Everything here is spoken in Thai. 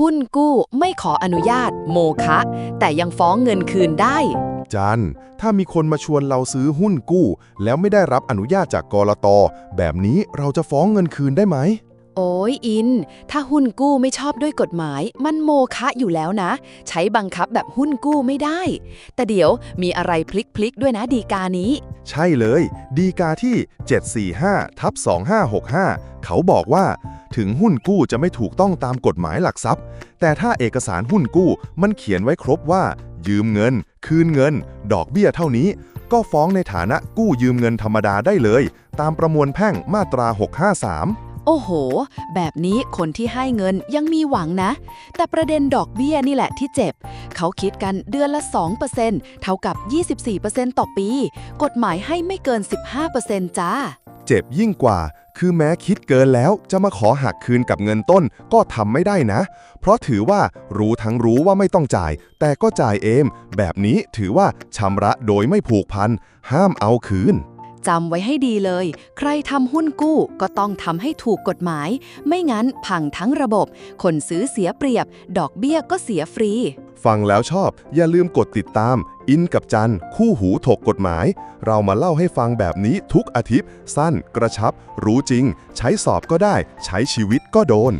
หุ้นกู้ไม่ขออนุญาต โมคะ แต่ยังฟ้องเงินคืนได้ จัน ถ้ามีคนมาชวนเราซื้อหุ้นกู้ แล้วไม่ได้รับอนุญาตจากกรตแบบนี้เราจะฟ้องเงินคืนได้ไหม โอ้ยอิน ถ้าหุ้นกู้ไม่ชอบด้วยกฎหมาย มันโมคะอยู่แล้วนะ ใช้บังคับแบบหุ้นกู้ไม่ได้ แต่เดี๋ยวมีอะไรพลิกๆด้วยนะดีกานี้ ใช่เลย ดีกาที่ 745ทับ2565 เขาบอกว่า ถึงหุ้นกู้จะไม่ถูกต้องตามกฎหมายหลักทรัพย์ แต่ถ้าเอกสารหุ้นกู้มันเขียนไว้ครบว่า ยืมเงิน คืนเงิน ดอกเบี้ยเท่านี้ ก็ฟ้องในฐานะกู้ยืมเงินธรรมดาได้เลย ตามประมวลแพ่งมาตรา 653โอ้โห แบบนี้คนที่ให้เงินยังมีหวังนะ แต่ประเด็นดอกเบี้ยนี่แหละที่เจ็บ เขาคิดกันเดือนละ 2%เท่ากับ 24%ต่อปี กฎหมายให้ไม่เกิน 15%จ้า เจ็บยิ่งกว่า คือแม้คิดเกินแล้วจะมาขอหักคืนกับเงินต้นก็ทำไม่ได้นะ เพราะถือว่ารู้ทั้งรู้ว่าไม่ต้องจ่าย แต่ก็จ่ายเอง แบบนี้ถือว่าชำระโดยไม่ผูกพัน ห้ามเอาคืนจำไว้ให้ดีเลย ใครทำหุ้นกู้ก็ต้องทำให้ถูกกฎหมาย ไม่งั้นพังทั้งระบบ คนซื้อเสียเปรียบ ดอกเบี้ยก็เสียฟรี ฟังแล้วชอบ อย่าลืมกดติดตาม อินกับจันคู่หูถกกฎหมาย เรามาเล่าให้ฟังแบบนี้ทุกอาทิตย์ สั้นกระชับ รู้จริง ใช้สอบก็ได้ ใช้ชีวิตก็โดน